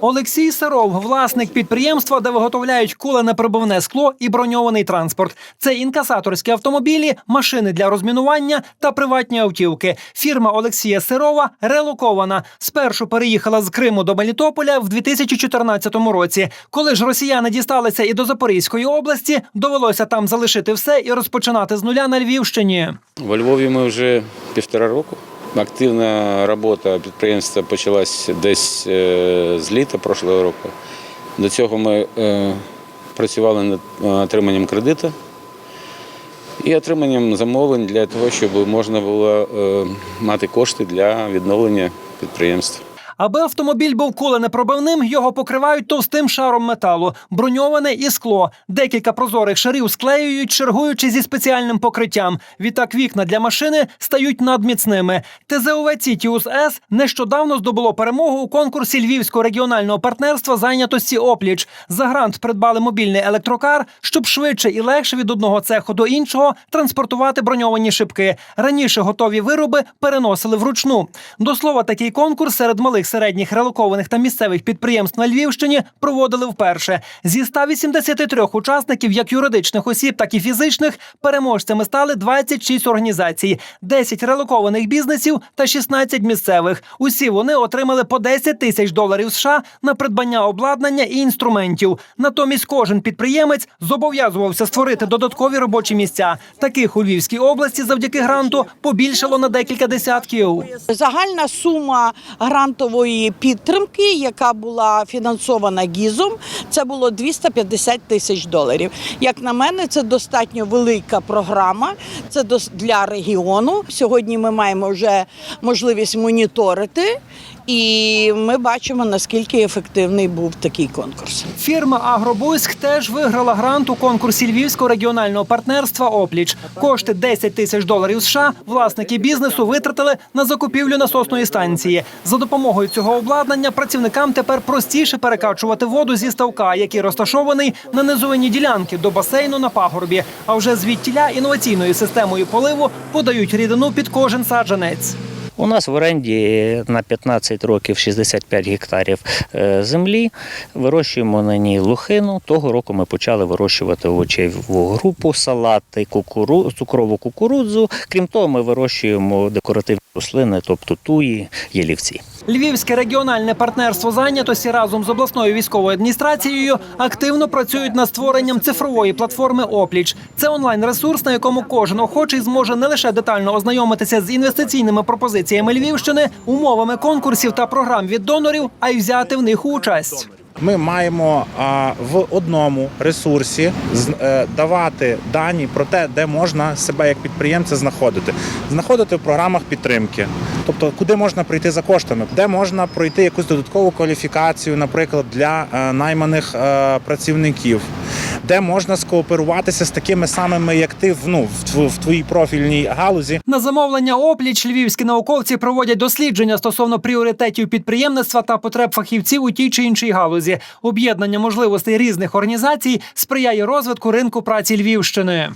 Олексій Сиров, власник підприємства, де виготовляють куленепробивне скло і броньований транспорт. Це інкасаторські автомобілі, машини для розмінування та приватні автівки. Фірма Олексія Сирова релокована. Спершу переїхала з Криму до Мелітополя в 2014 році. Коли ж росіяни дісталися і до Запорізької області, довелося там залишити все і розпочинати з нуля на Львівщині. Во Львові ми вже півтора року. Активна робота підприємства почалась десь е, з літа прошлого року. До цього ми е, працювали над е, отриманням кредиту і отриманням замовлень для того, щоб можна було мати кошти для відновлення підприємства. Аби автомобіль був куленепробивним, його покривають товстим шаром металу, броньоване і скло. Декілька прозорих шарів склеюють, чергуючи зі спеціальним покриттям. Відтак вікна для машини стають надміцними. ТЗОВ «Цітіус С нещодавно здобуло перемогу у конкурсі Львівського регіонального партнерства зайнятості Опліч. За грант придбали мобільний електрокар, щоб швидше і легше від одного цеху до іншого транспортувати броньовані шибки. Раніше готові вироби переносили вручну. До слова, такий конкурс серед малих, середніх, релокованих та місцевих підприємств на Львівщині проводили вперше. Зі 183 учасників, як юридичних осіб, так і фізичних, переможцями стали 26 організацій, 10 релокованих бізнесів та 16 місцевих. Усі вони отримали по 10 тисяч доларів США на придбання обладнання і інструментів. Натомість кожен підприємець зобов'язувався створити додаткові робочі місця. Таких у Львівській області завдяки гранту побільшало на декілька десятків. Загальна сума грантової підтримки, яка була фінансована ГІЗом, це було 250 тисяч доларів. Як на мене, це достатньо велика програма. Це для регіону. Сьогодні ми маємо вже можливість моніторити, і ми бачимо наскільки ефективний був такий конкурс. Фірма Агробузьк теж виграла грант у конкурсі Львівського регіонального партнерства Опліч. Кошти 10 тисяч доларів США власники бізнесу витратили на закупівлю насосної станції. За допомогою цього обладнання працівникам тепер простіше перекачувати воду зі ставка, який розташований на низовині ділянки до басейну на пагорбі. А вже звідтіля інноваційною системою поливу подають рідину під кожен саджанець. У нас в оренді на 15 років 65 гектарів е, землі. Вирощуємо на ній лухину. Того року ми почали вирощувати овочеву групу, салати, кукуру, цукрову кукурудзу. Крім того, ми вирощуємо декоративні рослини, тобто туї, ялівці. Львівське регіональне партнерство зайнятості разом з обласною військовою адміністрацією активно працюють над створенням цифрової платформи Опліч. Це онлайн-ресурс, на якому кожен охочий зможе не лише детально ознайомитися з інвестиційними пропозиціями Львівщини, умовами конкурсів та програм від донорів, а й взяти в них участь. Ми маємо в одному ресурсі е, давати дані про те, де можна себе як підприємця знаходити. Знаходити в програмах підтримки, тобто куди можна прийти за коштами, де можна пройти якусь додаткову кваліфікацію, наприклад, для е, найманих е, працівників, де можна скооперуватися з такими самими, як ти ну, в твоїй профільній галузі. На замовлення опліч львівські науковці проводять дослідження стосовно пріоритетів підприємництва та потреб фахівців у тій чи іншій галузі. Об'єднання можливостей різних організацій сприяє розвитку ринку праці Львівщини.